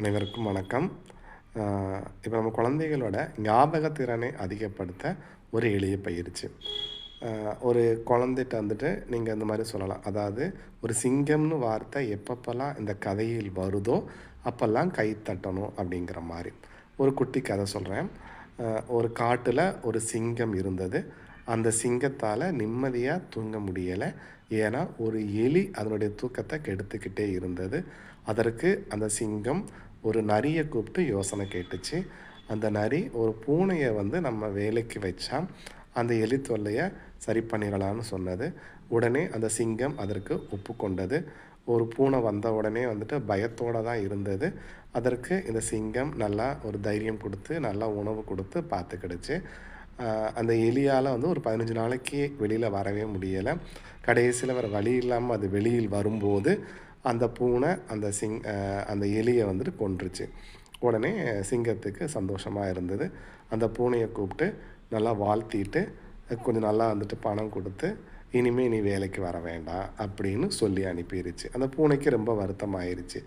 அனைவருக்கும் வணக்கம். இப்போ நம்ம குழந்தைகளோட ஞாபக திறனை அதிகப்படுத்த ஒரு எளிய பயிற்சி. ஒரு குழந்தைகிட்ட வந்துட்டு நீங்கள் இந்த மாதிரி சொல்லலாம். அதாவது ஒரு சிங்கம்னு வார்த்தை எப்பப்பெல்லாம் இந்த கதையில் வருதோ அப்போல்லாம் கை தட்டணும் அப்படிங்கிற மாதிரி. ஒரு குட்டி கதை சொல்கிறேன் ஒரு காட்டில் ஒரு சிங்கம் இருந்தது. அந்த சிங்கத்தால் நிம்மதியாக தூங்க முடியலை. ஏன்னா ஒரு எலி அதனுடைய தூக்கத்தை கெடுத்துக்கிட்டே இருந்தது. அதற்கு அந்த சிங்கம் ஒரு நரியை கூப்பிட்டு யோசனை கேட்டுச்சு. அந்த நரி ஒரு பூனையை வந்து நம்ம வேலைக்கு வச்சா அந்த எலி தொல்லையை சரி பண்ணிடலாம்னு சொன்னது. உடனே அந்த சிங்கம் அதற்கு ஒப்புக்கொண்டது ஒரு பூனை வந்த உடனே வந்துட்டு பயத்தோடு தான் இருந்தது. அதற்கு இந்த சிங்கம் நல்லா ஒரு தைரியம் கொடுத்து நல்லா உணவு கொடுத்து பார்த்துக்கிடுச்சு. அந்த எலியால் வந்து ஒரு பதினஞ்சு நாளைக்கு வெளியில் வரவே முடியலை. கடைசியில் வேறு வழி இல்லாமல் அது வெளியில் வரும்போது அந்த பூனை அந்த சிங் அந்த எலியை வந்துட்டு கொன்றுச்சு. உடனே சிங்கத்துக்கு சந்தோஷமாக இருந்தது. அந்த பூனையை கூப்பிட்டு நல்லா வாழ்த்திட்டு கொஞ்சம் நல்லா வந்துட்டு பணம் கொடுத்து இனிமே நீ வேலைக்கு வர வேண்டாம் அப்படின்னு சொல்லி அனுப்பிடுச்சு அந்த பூனைக்கு ரொம்ப வருத்தம் ஆயிடுச்சு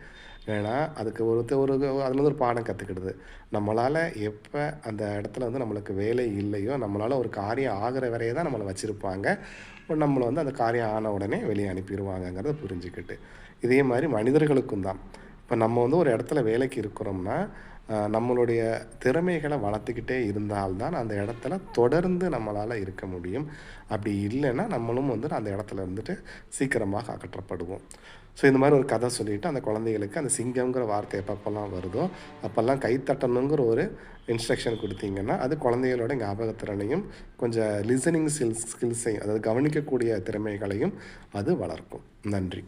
ஏன்னா அதுக்கு ஒரு ஒரு அதுலேருந்து ஒரு பாடம் கற்றுக்கிடுது நம்மளால் எப்போ அந்த இடத்துல வந்து நம்மளுக்கு வேலை இல்லையோ நம்மளால் ஒரு காரியம் ஆகிற வரையே தான் நம்மளை வச்சுருப்பாங்க. நம்மளை வந்து அந்த காரியம் ஆன உடனே வெளியே அனுப்பிடுவாங்கங்கிறத புரிஞ்சுக்கிட்டு. இதே மாதிரி மனிதர்களுக்கும் தான். இப்போ நம்ம வந்து ஒரு இடத்துல வேலைக்கு இருக்கிறோம்னா நம்மளுடைய திறமைகளை வளர்த்துக்கிட்டே இருந்தால்தான் அந்த இடத்துல தொடர்ந்து நம்மளால் இருக்க முடியும். அப்படி இல்லைன்னா நம்மளும் வந்து அந்த இடத்துல இருந்துட்டு சீக்கிரமாக அகற்றப்படுவோம். ஸோ இந்த மாதிரி ஒரு கதை சொல்லிவிட்டு அந்த குழந்தைகளுக்கு அந்த சிங்கம்ங்கிற வார்த்தை எப்பப்பெல்லாம் வருதோ அப்போல்லாம் கைத்தட்டணுங்கிற ஒரு இன்ஸ்ட்ரக்ஷன் கொடுத்தீங்கன்னா அது குழந்தைகளோட ஞாபகத்திறனையும் கொஞ்சம் லிசனிங் ஸ்கில்ஸ் ஸ்கில்ஸையும் அதாவது கவனிக்கக்கூடிய திறமைகளையும் அது வளர்க்கும். நன்றி.